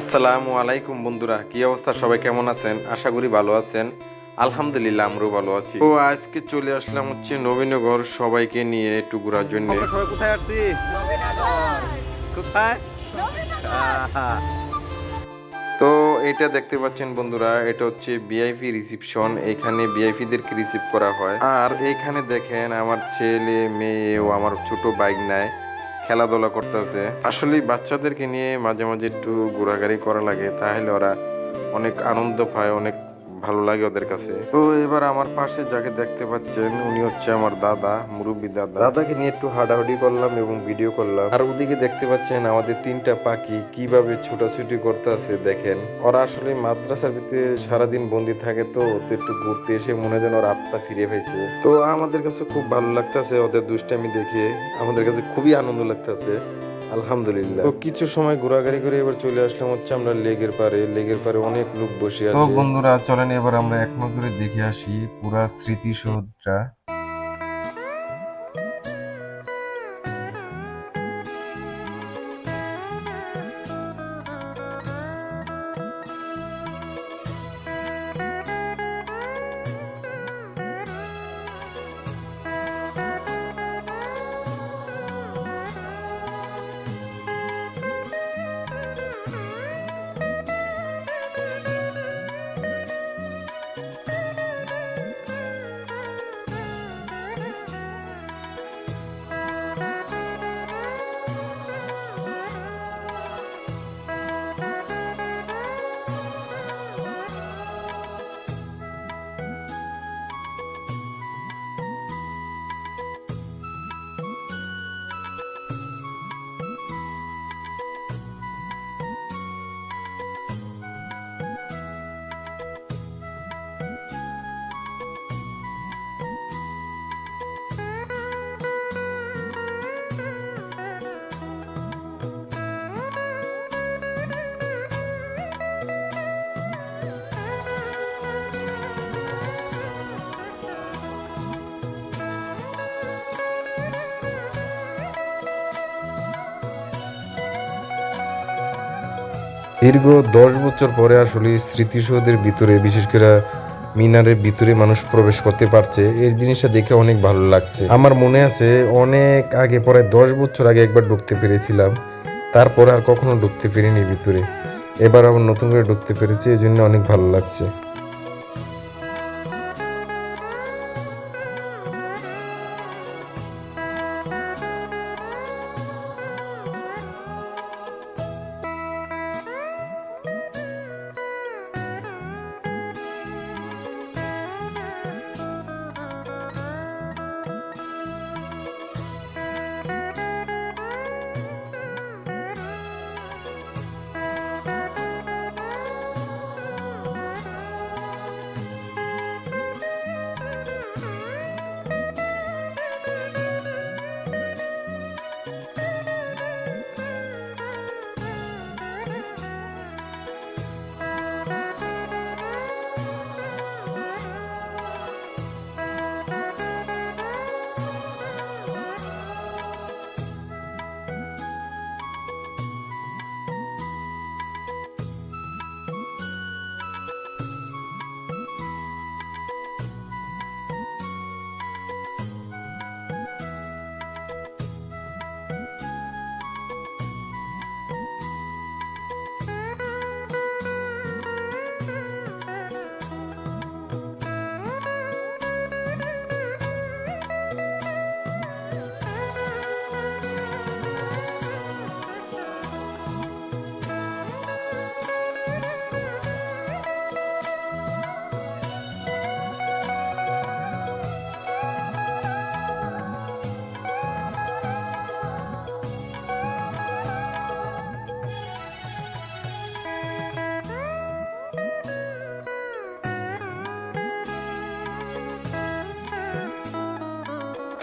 আসসালামু আলাইকুম বন্ধুরা কি অবস্থা? সবাই কেমন আছেন? আশা করি ভালো আছেন। আলহামদুলিল্লাহ আমরাও ভালো আছি। তো আজকে চলে আসলাম হচ্ছে নবীনগর সবাইকে নিয়ে একটু ঘোরার জন্য। সবাই কোথায় আসছি? কোথায়? তো এটা দেখতে পাচ্ছেন বন্ধুরা এটা হচ্ছে ভিআইপি রিসিপশন এখানে ভিআইপিদেরকে রিসিভ করা হয়। আর এখানে দেখেন আমার ছেলে মেয়ে ও আমার ছোট বাইক নেয় খেলাধুলা করতেছে। আসলে বাচ্চাদেরকে নিয়ে মাঝে মাঝে একটু ঘোরাঘুরি করা লাগে, তাহলে ওরা অনেক আনন্দ পায়, অনেক ভালো লাগে ওদের কাছে। তো এবার আমার পাশে যাকে দেখতে পাচ্ছেন, উনি হচ্ছে আমার দাদা, মুরব্বী দাদা। দাদাকে নিয়ে একটু হাঁটাহাঁটি করলাম এবং ভিডিও করলাম। আর ওদিকে দেখতে পাচ্ছেন আমাদের তিনটা পাখি কীভাবে ছোটাছুটি করতে আছে দেখেন। ওরা আসলে মাদ্রাসার ভিতরে সারাদিন বন্দি থাকে তো তো একটু ঘুরতে এসে মনে যেন ওর আত্মা ফিরে পাইছে। তো আমাদের কাছে খুব ভালো লাগতেছে ওদের দুষ্টামি দেখে। আমাদের কাছে খুবই আনন্দ লাগতেছে। আলহামদুলিল্লাহ। তো কিছু সময় ঘোরাঘুরি করে এবার চলে আসলাম হচ্ছে আমরা লেগের পারে লেগের পারে অনেক লোক বসে আছে। তো বন্ধুরা চলেন এবার আমরা এক নজরে দেখে আসি পুরা স্মৃতিসৌধটা। দীর্ঘ দশ বছর পরে আসলে স্মৃতিসৌধের ভিতরে, বিশেষ করে মিনারের ভিতরে মানুষ প্রবেশ করতে পারছে। এই জিনিসটা দেখে অনেক ভালো লাগছে। আমার মনে আছে, অনেক আগে প্রায় দশ বছর আগে একবার ঢুকতে পেরেছিলাম। তারপর আর কখনো ঢুকতে পেরিনি ভিতরে। এবার আবার নতুন করে ঢুকতে পেরেছি এই জন্য অনেক ভালো লাগছে।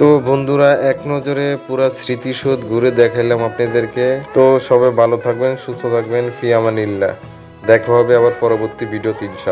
তো বন্ধুরা, এক নজরে পুরো স্মৃতিসৌধ ঘুরে দেখাইলাম আপনাদেরকে। তো সবাই ভালো থাকবেন, সুস্থ থাকবেন ফিয়ামানিল্লা দেখা হবে আবার পরবর্তী ভিডিও ইনশাআল্লাহ।